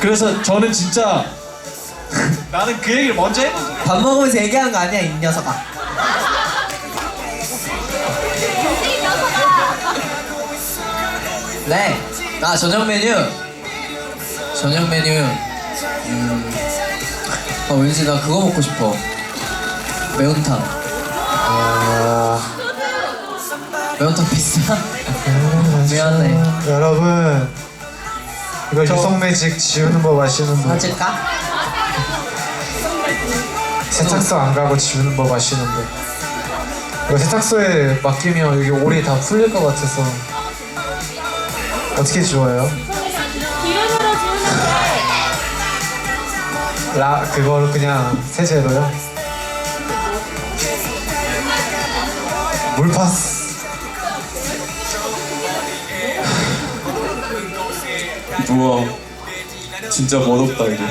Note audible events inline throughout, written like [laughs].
그래서 저는 진짜 나는 그 얘기를 먼저 해본 적이 밥 먹으면서 얘기하는 거 아니야 이 녀석아. 네. 아 저녁 메뉴. 저녁 메뉴. 음. 아 왠지 나 그거 먹고 싶어. 매운탕. 아, 매운탕 비싸? [laughs] 미안해. 여러분 이거 유성 매직 지우는 법 아시는 분 맞을까? 세탁소 안 가고 지우는 법 아시는 분 이거 세탁소에 맡기면 여기 오리 다 풀릴 것 같아서 어떻게 지워요? 기름으로 지우는데 라 그거를 그냥 세제로요? 물파스 우와 진짜 멋없다 이게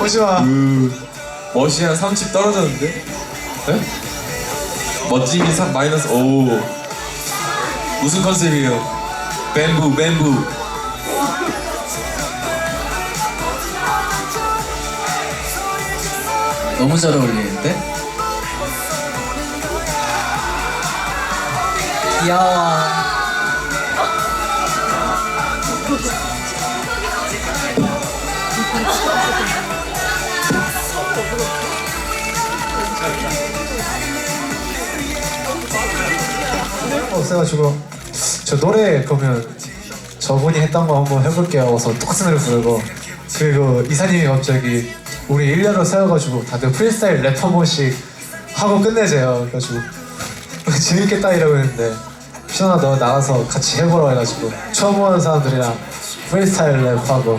오지마 그 멋이 한 30 떨어졌는데? 네? 멋짐이 3 마이너스 오 무슨 컨셉이에요? 뱀부 뱀부 너무 잘 어울리는데? 귀여워 없어가지고. 저 노래 그러면 저분이 했던 거 한번 해볼게요 하고서 똑같은 부르고. 그리고 이사님이 갑자기 우리 1년을 세워가지고 다들 프리스타일 랩 한 번씩 하고 끝내재요. 그래가지고 [laughs] 재밌겠다 이러고 했는데 신원아 너 나가서 같이 해보라 해가지고 처음 오는 사람들이랑 프리스타일 랩하고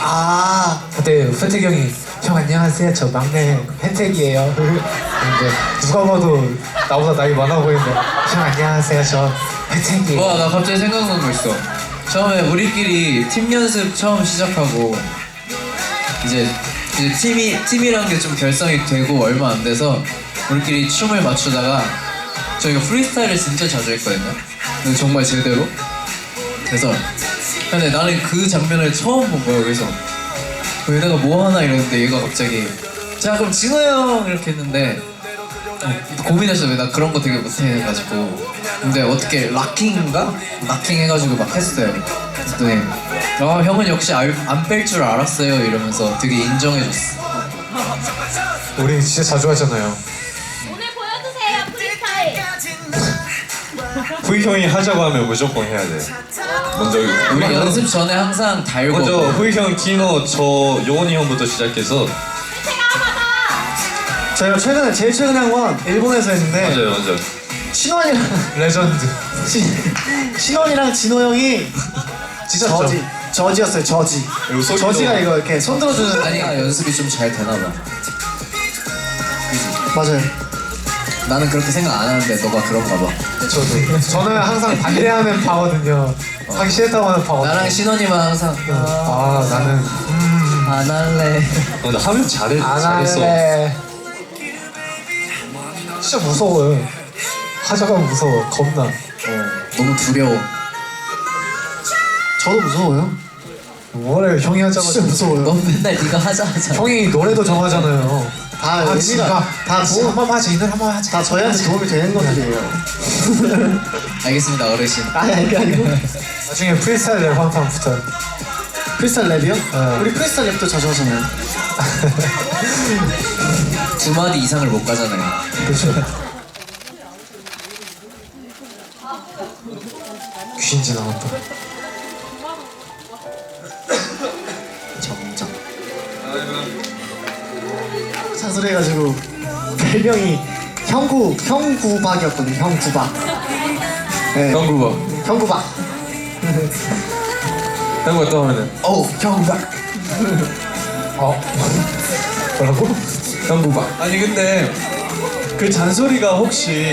아 그때 혜택이 형이 형 안녕하세요. 저 막내 혜택이에요. 근데 누가 봐도 나보다 나이 많아 보이는데 형 안녕하세요. 저 혜택이에요. 와 나 갑자기 생각난 거 있어. 처음에 우리끼리 팀 연습 처음 시작하고 이제 이제 팀이 팀이란 게 좀 결성이 되고 얼마 안 돼서 우리끼리 춤을 맞추다가 저희가 프리스타일을 진짜 자주 했거든요. 근데 정말 제대로. 그래서 근데 나는 그 장면을 처음 본 거야. 그래서 얘네가 뭐 하나 이랬는데 얘가 갑자기 자 그럼 진호 형 이렇게 했는데 어, 고민했어 왜나 그런 거 되게 못해 해가지고 근데 어떻게 락킹인가 락킹 해가지고 막 했어요. 그랬더니 아 형은 역시 안 뺄 줄 알았어요 이러면서 되게 인정해줬어. 우리 진짜 자주 하잖아요 후이 형이 하자고 하면 무조건 해야 돼. 먼저 우리 연습 전에 항상 달고 먼저 후이 형, 키노, 저 요원이 형부터 시작해서 저희가 최근에 제일 최근에 한 건 일본에서 했는데 맞아요, 맞아요. 신원이랑 [laughs] 레전드 신- 신원이랑 진호 형이 찢었죠? 저지 저지였어요 저지 그리고 소리도- 저지가 이거 이렇게 손 들어주는 아니가 연습이 좀 잘 되나 봐. 맞아요 나는 그렇게 생각 안 하는데 너가 그런가 봐. 저도. 저는 항상 반대하는 파거든요. 하기 싫다고 하는 파거든요. 나랑 신원이만 항상. 아 나는. 음, 안 할래. 어, 근데 하면 잘해, 안 잘했어. 할래. 진짜 무서워요. 하자가 무서워. 겁나. 어, 너무 두려워. 저도 무서워요. 뭐래 형이 하자고 진짜 무서워요. 넌 맨날 네가 하자 하자. 형이 노래도 정하잖아요 다 아 의미가 지가 다다 도움 한번 하자. 이 노래 한번 하자. 다 저희한테 도움이 되는 것들이에요. 알겠습니다 어르신. 아니 아니 아니고 나중에 프리스타일 랩 한판 붙어요 크리스탈 랩이요? 네. 우리 크리스탈 랩도 자주 하잖아요. [laughs] 두 마디 이상을 못 가잖아요. 그렇죠. 귀신 지나갔다 잔소리해가지고 별명이 형구 형구박이었거든요 형구박. 네. 형구가 형구박. 형구가 또 하면은? 어우 형구박. 어? 뭐라고? 형구가 아니 근데 그 잔소리가 혹시